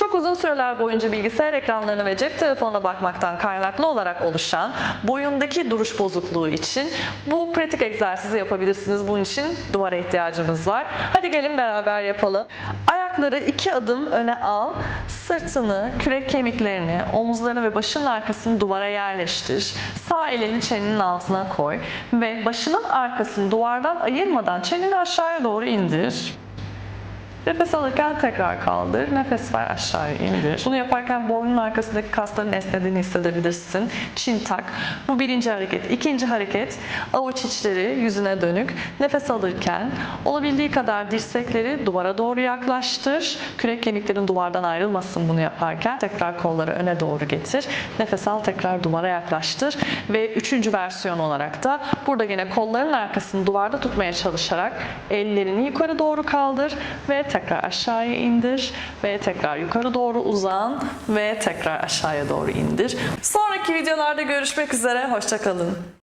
Çok uzun süreler boyunca bilgisayar ekranlarına ve cep telefonuna bakmaktan kaynaklı olarak oluşan boyundaki duruş bozukluğu için bu pratik egzersizi yapabilirsiniz. Bunun için duvara ihtiyacımız var. Hadi gelin beraber yapalım. Ayakları iki adım öne al. Sırtını, kürek kemiklerini, omuzlarını ve başının arkasını duvara yerleştir. Sağ elini çenenin altına koy ve başının arkasını duvardan ayırmadan çeneni aşağıya doğru indir. Nefes alırken tekrar kaldır. Nefes ver aşağıya indir. Bunu yaparken boynun arkasındaki kasların esnediğini hissedebilirsin. Çin tak. Bu birinci hareket. İkinci hareket avuç içleri yüzüne dönük. Nefes alırken olabildiği kadar dirsekleri duvara doğru yaklaştır. Kürek kemiklerin duvardan ayrılmasın bunu yaparken. Tekrar kolları öne doğru getir. Nefes al tekrar duvara yaklaştır. Ve üçüncü versiyon olarak da burada yine kolların arkasını duvarda tutmaya çalışarak ellerini yukarı doğru kaldır ve tekrar aşağıya indir ve tekrar yukarı doğru uzan ve tekrar aşağıya doğru indir. Sonraki videolarda görüşmek üzere. Hoşçakalın.